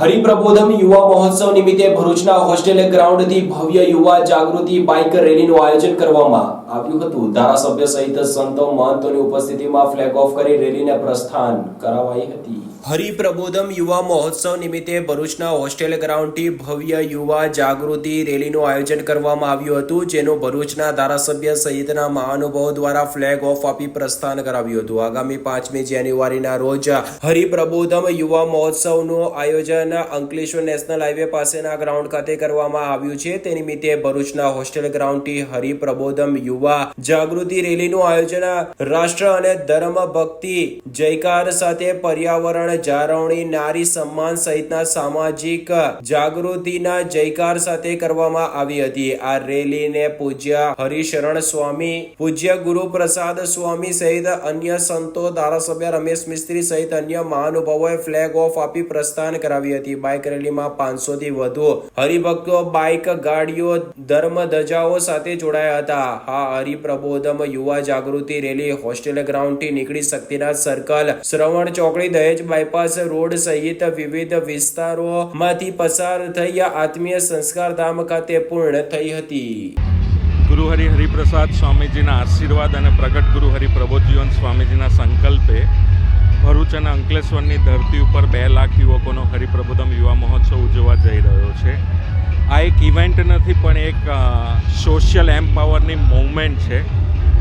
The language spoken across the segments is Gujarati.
હરિપ્રબોધમ યુવા મહોત્સવ નિમિત્તે ભરૂચના હોસ્ટેલ ગ્રાઉન્ડથી ભવ્ય યુવા જાગૃતિ બાઇક રેલીનું આયોજન કરવામાં આવ્યું હતું. ધારાસભ્ય સહિત સંતો મહંતોની ઉપસ્થિતિમાં ફ્લેગ ઓફ કરી રેલીને પ્રસ્થાન કરાવાઈ હતી. હરિપ્રબોધમ યુવા મહોત્સવ નિમિત્તે ભરૂચના હોસ્ટેલ ગ્રાઉન્ડથી ભવ્ય યુવા જાગૃતિ રેલીનું આયોજન કરવામાં આવ્યું હતું, જેનું ભરૂચના ધારાસભ્ય સહિતના મહાનુભાવો દ્વારા ફ્લેગ ઓફ આપી પ્રસ્થાન કરાવ્યું હતું. આગામી પાંચમી જાન્યુઆરીના રોજ હરિપ્રબોધમ યુવા મહોત્સવનું આયોજન અંકલેશ્વર નેશનલ હાઈવે પાસેના ગ્રાઉન્ડ ખાતે કરવામાં આવ્યું છે. તે નિમિત્તે ભરૂચના હોસ્ટેલ ગ્રાઉન્ડથી હરિપ્રબોધમ યુવા જાગૃતિ રેલીનું આયોજન રાષ્ટ્ર અને ધર્મ ભક્તિ જયકાર સાથે પર્યાવરણ જાળવણી, નારી સન્માન સહિતના સામાજિક જાગૃતિના જયકાર સાથે કરવામાં આવી હતી. આ રેલીને પૂજ્ય હરિશરણ સ્વામી, પૂજ્ય ગુરુ પ્રસાદ સ્વામી સહિત અન્ય સંતો, ધારાસભ્ય રમેશ મિસ્ત્રી સહિત અન્ય મહાનુભાવોએ ફ્લેગ ઓફ આપી પ્રસ્થાન કરાવી હતી. બાઇક રેલીમાં પાંચસો થી વધુ હરિભક્તો બાઇક ગાડીઓ, ધર્મ ધજાઓ સાથે જોડાયા હતા. હા હરિપ્રબોધમ યુવા જાગૃતિ રેલી હોસ્ટેલ ગ્રાઉન્ડથી નીકળી શક્તિનાથ સર્કલ, શ્રવણ ચોકડી, દહેજ બાયપાસ રોડ સહિત વિવિધ વિસ્તારોમાંથી પસાર થઈ આત્મીય સંસ્કાર ધામ ખાતે પૂર્ણ થઈ હતી. ગુરુહરિ હરિપ્રસાદ સ્વામીજીના આશીર્વાદ અને પ્રગટ ગુરુ હરિ પ્રબોધજીવન સ્વામીજીના સંકલ્પે ભરૂચ અને અંકલેશ્વરની ધરતી ઉપર બે લાખ યુવકોનો હરિપ્રબોધમ યુવા મહોત્સવ ઉજવવા જઈ રહ્યો છે. આ એક ઇવેન્ટ નથી, પણ એક સોશિયલ એમ્પાવરની મૂવમેન્ટ છે.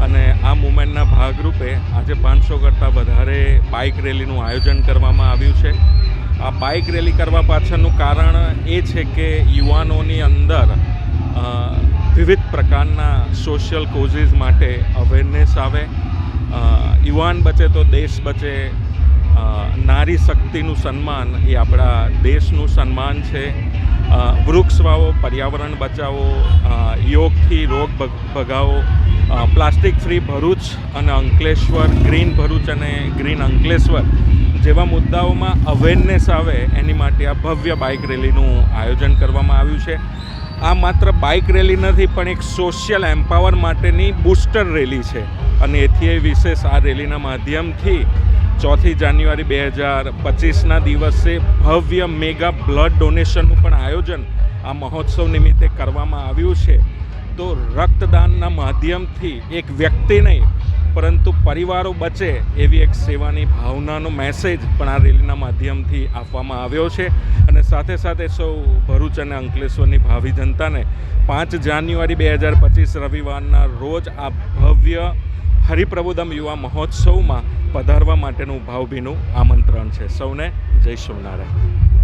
અને આ મૂવમેન્ટના ભાગરૂપે આજે પાંચસો કરતાં વધારે બાઇક રેલીનું આયોજન કરવામાં આવ્યું છે. આ બાઇક રેલી કરવા પાછળનું કારણ એ છે કે યુવાનોની અંદર વિવિધ પ્રકારના સોશિયલ કોઝિસ માટે અવેરનેસ આવે. યુવાન બચે તો દેશ બચે નારી શક્તિનું સન્માન એ આપણા દેશનું સન્માન છે. વૃક્ષ વાવો પર્યાવરણ બચાવો યોગથી રોગ ભગ- ભગાવો પ્લાસ્ટિક ફ્રી ભરૂચ અને અંકલેશ્વર, ગ્રીન ભરૂચ અને ગ્રીન અંકલેશ્વર જેવા મુદ્દાઓમાં અવેરનેસ આવે એની માટે આ ભવ્ય બાઇક રેલીનું આયોજન કરવામાં આવ્યું છે. આ માત્ર બાઇક રેલી નથી, પણ એક સોશિયલ એમ્પાવર માટેની બૂસ્ટર રેલી છે. અને એથી એ વિશેષ આ રેલીના માધ્યમથી ચોથી જાન્યુઆરી બે હજાર પચીસના દિવસે ભવ્ય મેગા બ્લડ ડોનેશનનું પણ આયોજન આ મહોત્સવ નિમિત્તે કરવામાં આવ્યું છે. તો રક્તદાનના માધ્યમથી એક વ્યક્તિ નહીં, પરંતુ પરિવારો બચે એવી એક સેવાની ભાવનાનો મેસેજ પણ આ રેલીના માધ્યમથી આપવામાં આવ્યો છે. અને સાથે સાથે સૌ ભરૂચ અને અંકલેશ્વરની ભાવિ જનતાને પાંચ જાન્યુઆરી બે હજાર પચીસ રવિવારના રોજ આ ભવ્ય હરિપ્રબોધમ યુવા મહોત્સવમાં પધારવા માટેનું ભાવભીનું આમંત્રણ છે. સૌને જય સ્વામિનારાયણ.